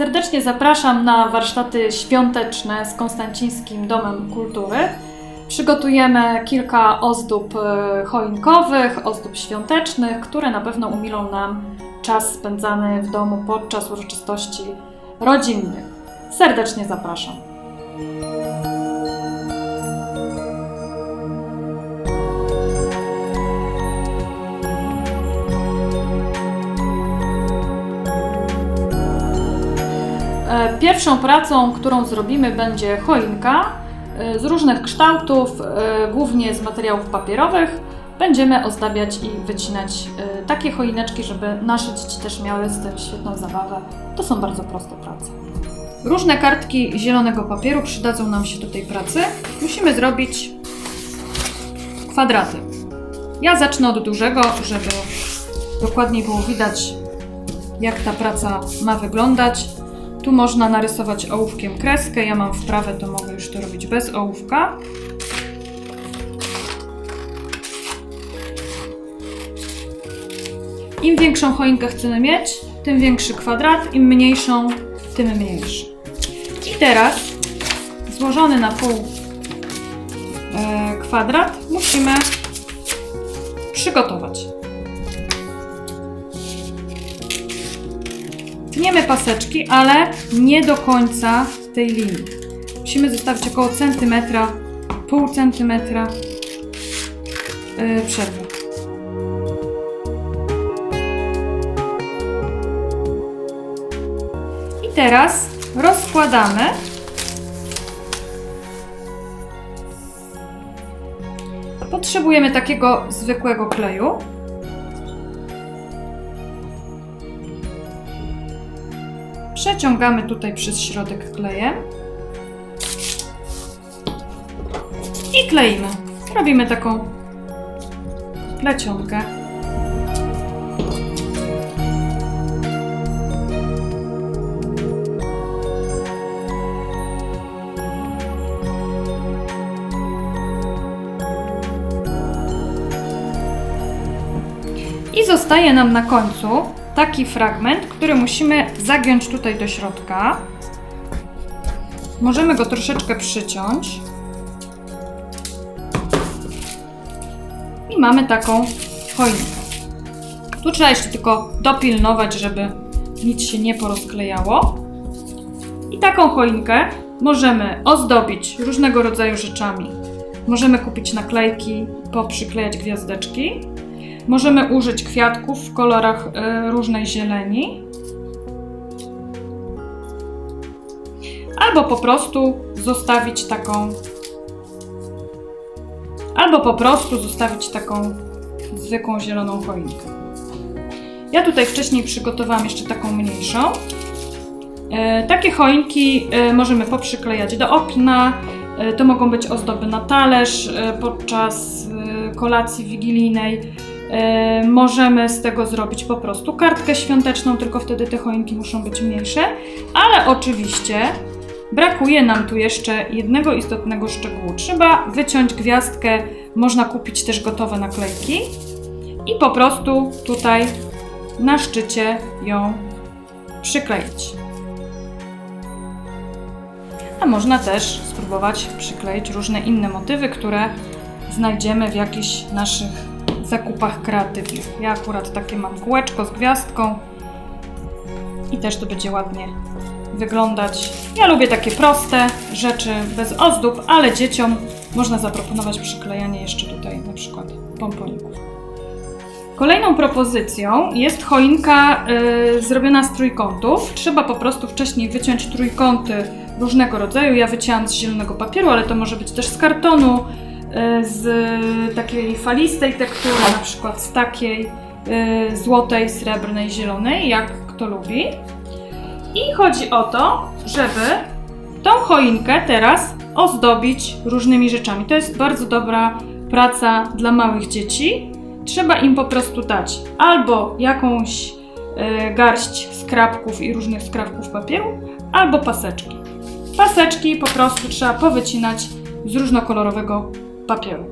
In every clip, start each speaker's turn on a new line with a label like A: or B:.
A: Serdecznie zapraszam na warsztaty świąteczne z Konstancińskim Domem Kultury. Przygotujemy kilka ozdób e, choinkowych, ozdób świątecznych, które na pewno umilą nam czas spędzany w domu podczas uroczystości rodzinnych. Serdecznie zapraszam. Pierwszą pracą, którą zrobimy, będzie choinka e, z różnych kształtów, e, głównie z materiałów papierowych. Będziemy ozdabiać i wycinać e, takie choineczki, żeby nasze dzieci też miały z tym świetną zabawę. To są bardzo proste prace. Różne kartki zielonego papieru przydadzą nam się do tej pracy. Musimy zrobić kwadraty. Ja zacznę od dużego, żeby dokładniej było widać, jak ta praca ma wyglądać. Tu można narysować ołówkiem kreskę. Ja mam wprawę, to mogę już to robić bez ołówka. Im większą choinkę chcemy mieć, tym większy kwadrat, im mniejszą, tym mniejszy. I teraz złożony na pół e, kwadrat musimy przygotować. Tniemy paseczki, ale nie do końca tej linii. Musimy zostawić około centymetra, pół centymetra yy, przerwy. I teraz rozkładamy Potrzebujemy takiego zwykłego kleju. Przeciągamy tutaj przez środek klejem i kleimy. Robimy taką plecionkę. I zostaje nam na końcu taki fragment, który musimy zagiąć tutaj do środka. Możemy go troszeczkę przyciąć. I mamy taką choinkę. Tu trzeba jeszcze tylko dopilnować, żeby nic się nie porozklejało. I taką choinkę możemy ozdobić różnego rodzaju rzeczami. Możemy kupić naklejki, poprzyklejać gwiazdeczki. Możemy użyć kwiatków w kolorach e, różnej zieleni. Albo po prostu zostawić taką. Albo po prostu zostawić taką zwykłą zieloną choinkę. Ja tutaj wcześniej przygotowałam jeszcze taką mniejszą. E, takie choinki e, możemy poprzyklejać do okna. E, to mogą być ozdoby na talerz e, podczas e, kolacji wigilijnej. E, możemy z tego zrobić po prostu kartkę świąteczną, tylko wtedy te choinki muszą być mniejsze. Ale oczywiście brakuje nam tu jeszcze jednego istotnego szczegółu. Trzeba wyciąć gwiazdkę, można kupić też gotowe naklejki i po prostu tutaj na szczycie ją przykleić. A można też spróbować przykleić różne inne motywy, które znajdziemy w jakichś naszych zakupach kreatywnych. Ja akurat takie mam kółeczko z gwiazdką i też to będzie ładnie wyglądać. Ja lubię takie proste rzeczy bez ozdób, ale dzieciom można zaproponować przyklejanie jeszcze tutaj na przykład pomponików. Kolejną propozycją jest choinka y, zrobiona z trójkątów. Trzeba po prostu wcześniej wyciąć trójkąty różnego rodzaju. Ja wycięłam z zielonego papieru, ale to może być też z kartonu, z takiej falistej tektury, na przykład z takiej y, złotej, srebrnej, zielonej, jak kto lubi. I chodzi o to, żeby tą choinkę teraz ozdobić różnymi rzeczami. To jest bardzo dobra praca dla małych dzieci. Trzeba im po prostu dać albo jakąś e, garść skrapków i różnych skrawków papieru, albo paseczki. Paseczki po prostu trzeba powycinać z różnokolorowego papieru.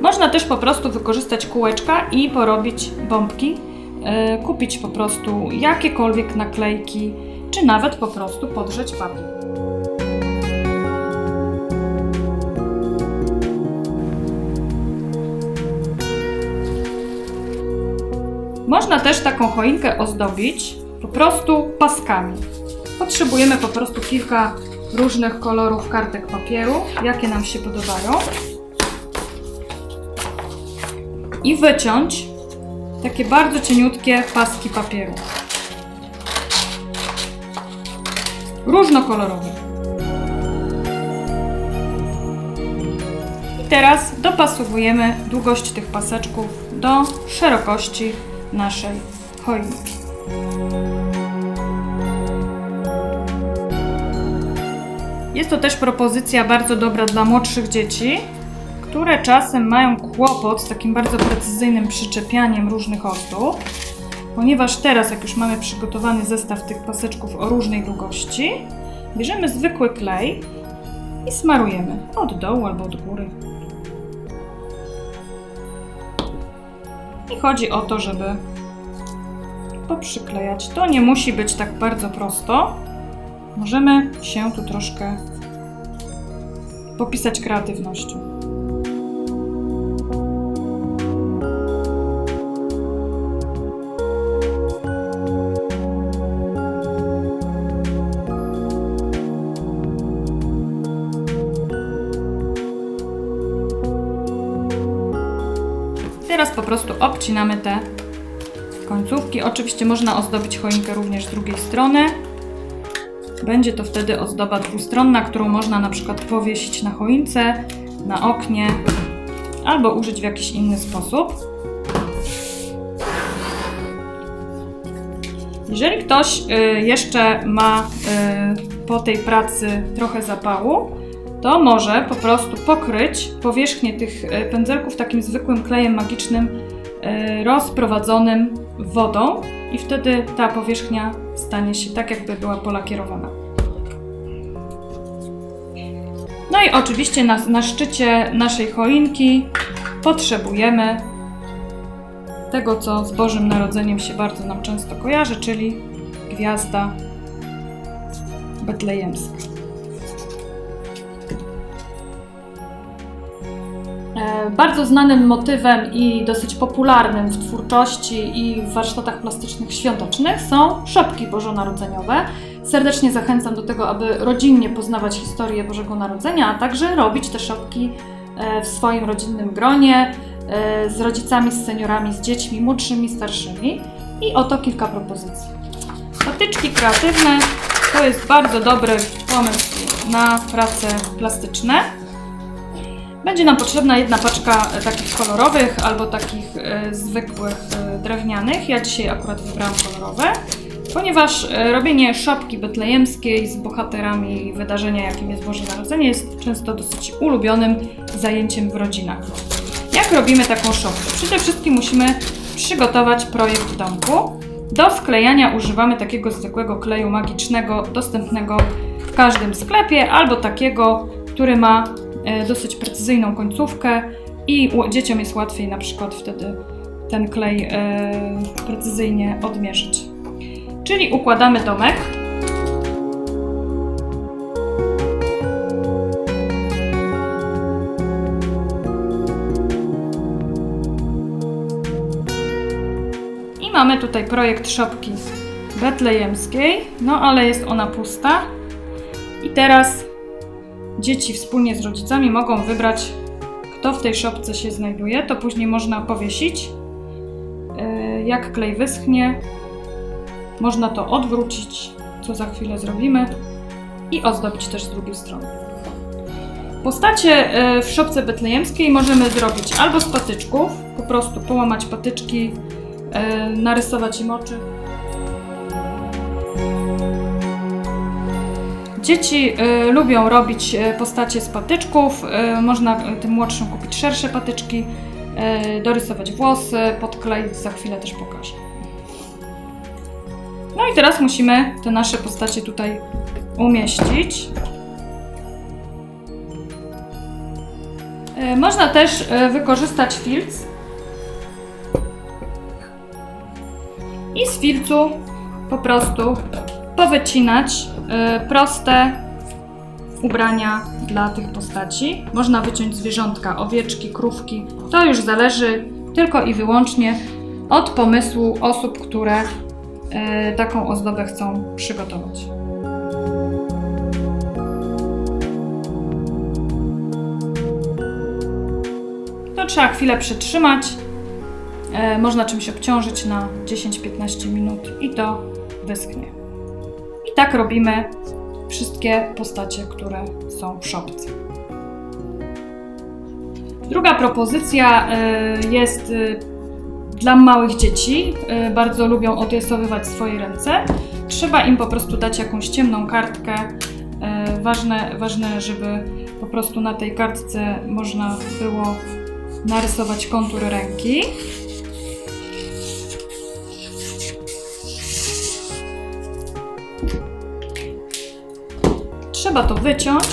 A: Można też po prostu wykorzystać kółeczka i porobić bombki. E, kupić po prostu jakiekolwiek naklejki, czy nawet po prostu podrzeć papier. Można też taką choinkę ozdobić po prostu paskami. Potrzebujemy po prostu kilka różnych kolorów kartek papieru, jakie nam się podobają. I wyciąć takie bardzo cieniutkie paski papieru. Różnokolorowe. I teraz dopasowujemy długość tych paseczków do szerokości naszej choinki. Jest to też propozycja bardzo dobra dla młodszych dzieci, które czasem mają kłopot z takim bardzo precyzyjnym przyczepianiem różnych ozdób, ponieważ teraz, jak już mamy przygotowany zestaw tych paseczków o różnej długości, bierzemy zwykły klej i smarujemy od dołu albo od góry. I chodzi o to, żeby poprzyklejać. To nie musi być tak bardzo prosto. Możemy się tu troszkę popisać kreatywnością. Po prostu obcinamy te końcówki. Oczywiście można ozdobić choinkę również z drugiej strony. Będzie to wtedy ozdoba dwustronna, którą można na przykład powiesić na choince, na oknie albo użyć w jakiś inny sposób. Jeżeli ktoś y, jeszcze ma y, po tej pracy trochę zapału, to może po prostu pokryć powierzchnię tych y, pędzelków takim zwykłym klejem magicznym y, rozprowadzonym wodą i wtedy ta powierzchnia stanie się tak, jakby była polakierowana. No i oczywiście na, na szczycie naszej choinki potrzebujemy tego, co z Bożym Narodzeniem się bardzo nam często kojarzy, czyli gwiazda betlejemska. Bardzo znanym motywem i dosyć popularnym w twórczości i w warsztatach plastycznych świątecznych są szopki bożonarodzeniowe. Serdecznie zachęcam do tego, aby rodzinnie poznawać historię Bożego Narodzenia, a także robić te szopki e, w swoim rodzinnym gronie, e, z rodzicami, z seniorami, z dziećmi młodszymi, starszymi. I oto kilka propozycji. Patyczki kreatywne to jest bardzo dobry pomysł na prace plastyczne. Będzie nam potrzebna jedna paczka e, takich kolorowych albo takich e, zwykłych e, drewnianych. Ja dzisiaj akurat wybrałam kolorowe, ponieważ robienie szopki betlejemskiej z bohaterami wydarzenia, jakim jest Boże Narodzenie, jest często dosyć ulubionym zajęciem w rodzinach. Jak robimy taką szopkę? Przede wszystkim musimy przygotować projekt domku. Do sklejania używamy takiego zwykłego kleju magicznego, dostępnego w każdym sklepie, albo takiego, który ma dosyć precyzyjną końcówkę i dzieciom jest łatwiej na przykład wtedy ten klej e, precyzyjnie odmierzyć. Czyli układamy domek. I mamy tutaj projekt szopki betlejemskiej, no ale jest ona pusta. I teraz dzieci wspólnie z rodzicami mogą wybrać, kto w tej szopce się znajduje. To później można powiesić. Yy, Jak klej wyschnie, można to odwrócić, co za chwilę zrobimy, i ozdobić też z drugiej strony. Postacie yy, w szopce betlejemskiej możemy zrobić albo z patyczków, po prostu połamać patyczki, yy, narysować im oczy. Dzieci y, lubią robić y, postacie z patyczków. Y, można tym młodszym kupić szersze patyczki, dorysować włosy, podkleić, za chwilę też pokażę. No i teraz musimy te nasze postacie tutaj umieścić. Można też wykorzystać filc i z filcu po prostu powycinać proste ubrania dla tych postaci. Można wyciąć zwierzątka, owieczki, krówki. To już zależy tylko i wyłącznie od pomysłu osób, które e, taką ozdobę chcą przygotować. To trzeba chwilę przytrzymać. E, można czymś obciążyć na 10-15 minut i to wyschnie. I tak robimy wszystkie postacie, które są w szopce. Druga propozycja e, jest e, dla małych dzieci. E, Bardzo lubią odrysowywać swoje ręce. Trzeba im po prostu dać jakąś ciemną kartkę. Ważne, ważne, żeby po prostu na tej kartce można było narysować kontur ręki. Trzeba to wyciąć.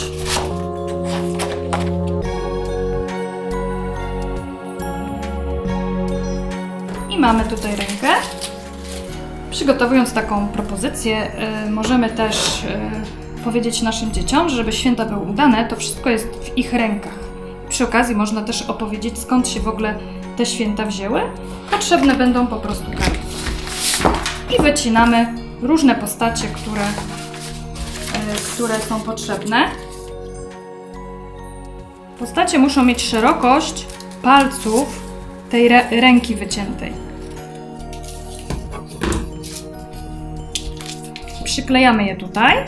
A: I mamy tutaj rękę. Przygotowując taką propozycję, y, możemy też y, powiedzieć naszym dzieciom, że żeby święta były udane, to wszystko jest w ich rękach. Przy okazji można też opowiedzieć, skąd się w ogóle te święta wzięły. Potrzebne będą po prostu karty. I wycinamy różne postacie, które e, które są potrzebne. Postacie muszą mieć szerokość palców tej ręki wyciętej. Przyklejamy je tutaj.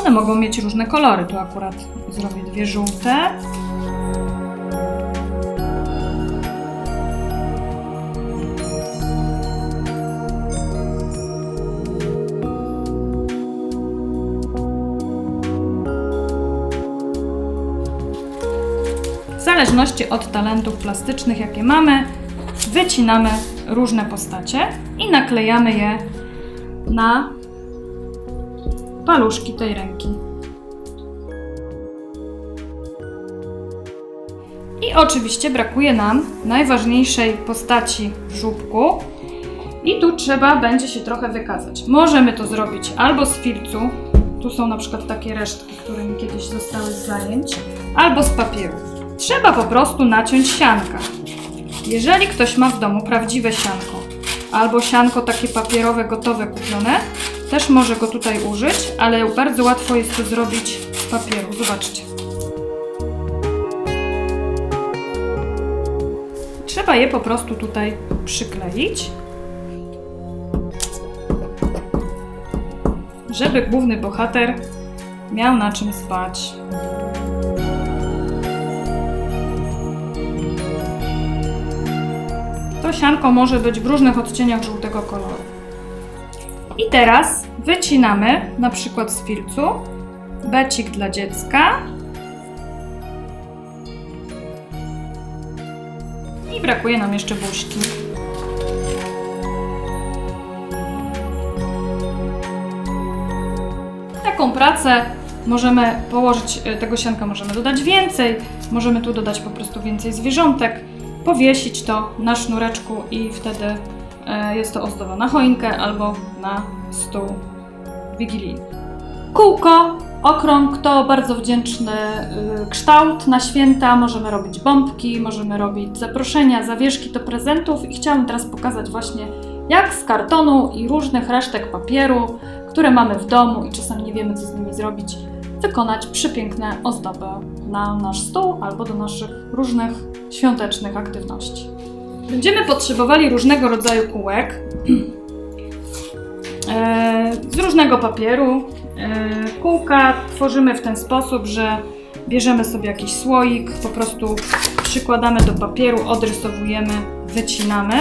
A: One mogą mieć różne kolory. Tu akurat zrobię dwie żółte. Zależności od talentów plastycznych, jakie mamy, wycinamy różne postacie i naklejamy je na paluszki tej ręki. I oczywiście brakuje nam najważniejszej postaci w żubku. I tu trzeba będzie się trochę wykazać. Możemy to zrobić albo z filcu, tu są na przykład takie resztki, które mi kiedyś zostały z zajęć, albo z papieru. Trzeba po prostu naciąć sianka. Jeżeli ktoś ma w domu prawdziwe sianko, albo sianko takie papierowe, gotowe, kupione, też może go tutaj użyć, ale bardzo łatwo jest to zrobić z papieru. Zobaczcie. Trzeba je po prostu tutaj przykleić, żeby główny bohater miał na czym spać. To sianko może być w różnych odcieniach żółtego koloru. I teraz wycinamy na przykład z filcu becik dla dziecka i brakuje nam jeszcze buźki. Taką pracę możemy położyć, e, tego sianka możemy dodać więcej, możemy tu dodać po prostu więcej zwierzątek, powiesić to na sznureczku i wtedy e, jest to ozdoba na choinkę albo na stół wigilijny. Kółko, okrąg to bardzo wdzięczny y, kształt na święta. Możemy robić bombki, możemy robić zaproszenia, zawieszki do prezentów i chciałam teraz pokazać właśnie jak z kartonu i różnych resztek papieru, które mamy w domu i czasami nie wiemy co z nimi zrobić, wykonać przepiękne ozdoby na nasz stół albo do naszych różnych świątecznych aktywności. Będziemy potrzebowali różnego rodzaju kółek e, z różnego papieru. E, Kółka tworzymy w ten sposób, że bierzemy sobie jakiś słoik, po prostu przykładamy do papieru, odrysowujemy, wycinamy.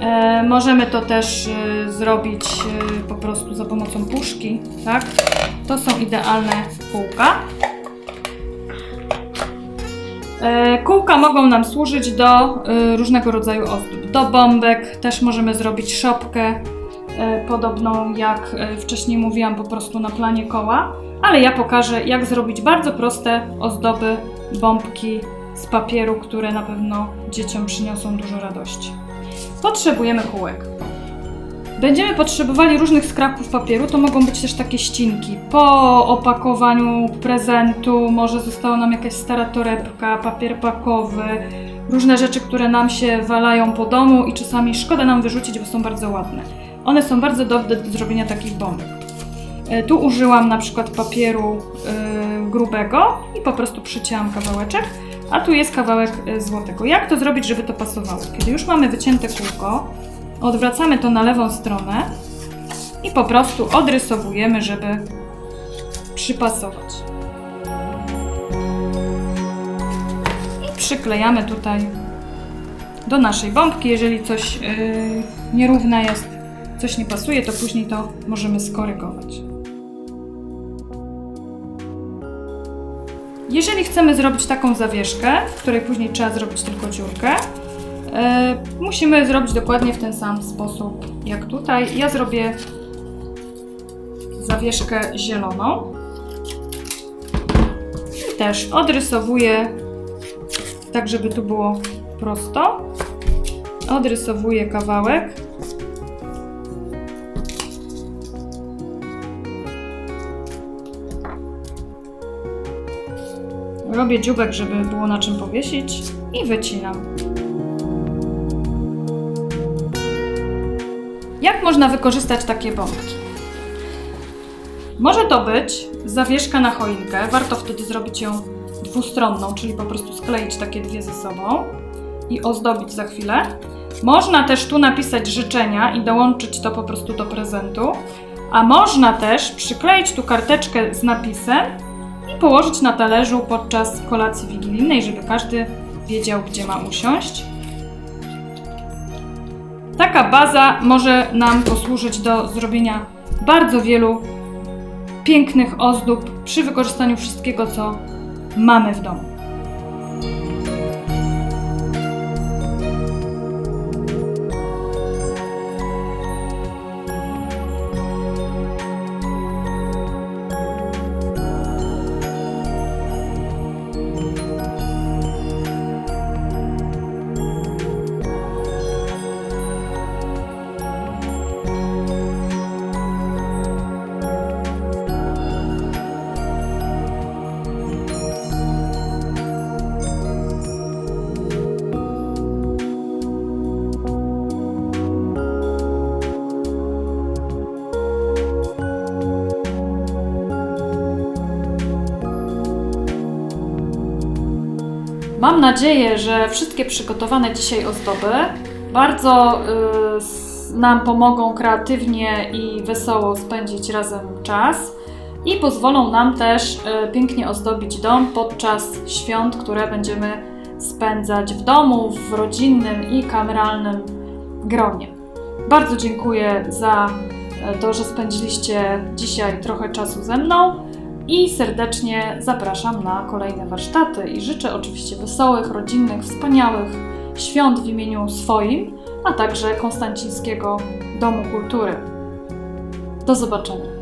A: E, możemy to też e, zrobić e, po prostu za pomocą puszki, tak? To są idealne kółka. Kółka mogą nam służyć do różnego rodzaju ozdób. Do bombek też możemy zrobić szopkę podobną jak wcześniej mówiłam, po prostu na planie koła, ale ja pokażę, jak zrobić bardzo proste ozdoby, bombki z papieru, które na pewno dzieciom przyniosą dużo radości. Potrzebujemy kółek. Będziemy potrzebowali różnych skrawków papieru, to mogą być też takie ścinki. Po opakowaniu prezentu, może została nam jakaś stara torebka, papier pakowy, różne rzeczy, które nam się walają po domu i czasami szkoda nam wyrzucić, bo są bardzo ładne. One są bardzo dobre do zrobienia takich bombek. E, Tu użyłam na przykład papieru y, grubego i po prostu przycięłam kawałeczek, a tu jest kawałek y, złotego. Jak to zrobić, żeby to pasowało? Kiedy już mamy wycięte kółko, odwracamy to na lewą stronę i po prostu odrysowujemy, żeby przypasować. I przyklejamy tutaj do naszej bombki. Jeżeli coś yy, nierówne jest, coś nie pasuje, to później to możemy skorygować. Jeżeli chcemy zrobić taką zawieszkę, w której później trzeba zrobić tylko dziurkę, e, musimy zrobić dokładnie w ten sam sposób jak tutaj. Ja zrobię zawieszkę zieloną i też odrysowuję tak, żeby tu było prosto. Odrysowuję kawałek. Robię dziubek, żeby było na czym powiesić i wycinam. Jak można wykorzystać takie bombki? Może to być zawieszka na choinkę. Warto wtedy zrobić ją dwustronną, czyli po prostu skleić takie dwie ze sobą i ozdobić za chwilę. Można też tu napisać życzenia i dołączyć to po prostu do prezentu. A można też przykleić tu karteczkę z napisem położyć na talerzu podczas kolacji wigilijnej, żeby każdy wiedział, gdzie ma usiąść. Taka baza może nam posłużyć do zrobienia bardzo wielu pięknych ozdób przy wykorzystaniu wszystkiego, co mamy w domu. Mam nadzieję, że wszystkie przygotowane dzisiaj ozdoby bardzo y, nam pomogą kreatywnie i wesoło spędzić razem czas i pozwolą nam też y, pięknie ozdobić dom podczas świąt, które będziemy spędzać w domu, w rodzinnym i kameralnym gronie. Bardzo dziękuję za y, to, że spędziliście dzisiaj trochę czasu ze mną i serdecznie zapraszam na kolejne warsztaty i życzę oczywiście wesołych, rodzinnych, wspaniałych świąt w imieniu swoim, a także Konstancińskiego Domu Kultury. Do zobaczenia.